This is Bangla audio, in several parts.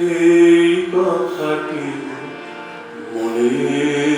এই কথাটি মনে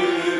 you.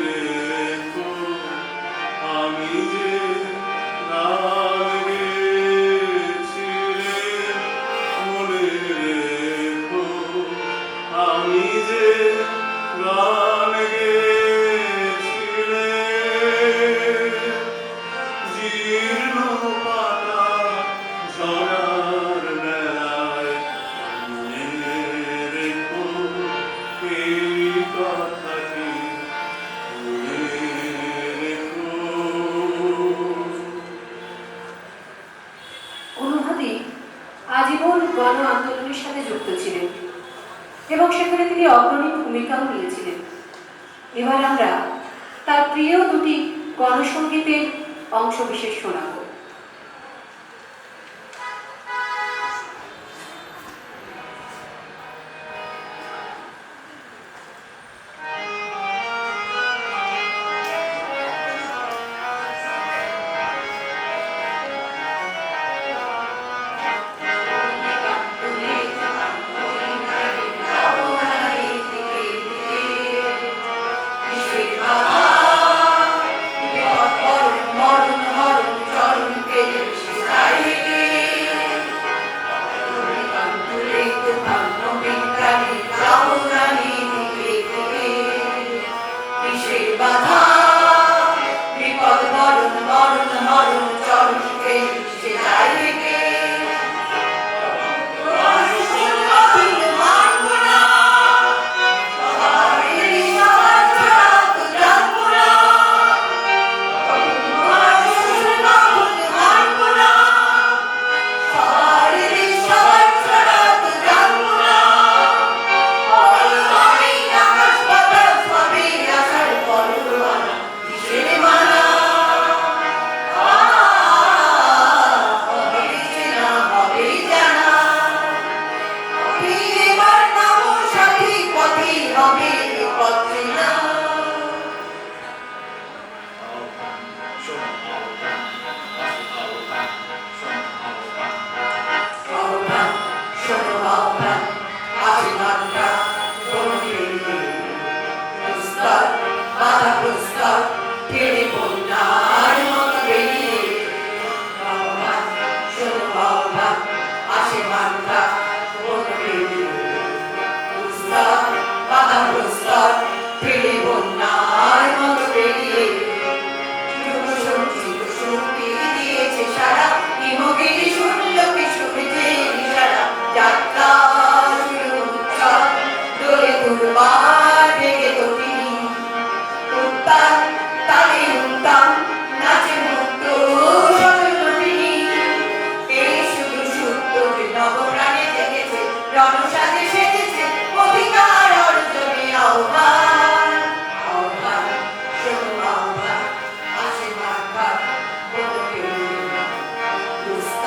আজীবন গণ আন্দোলনের সাথে যুক্ত ছিলেন এবং সেখানে তিনি অগ্রণী ভূমিকাও নিয়েছিলেন। এবার আমরা তার প্রিয় দুটি গণসঙ্গীতের অংশবিশেষ শোনাব।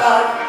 God.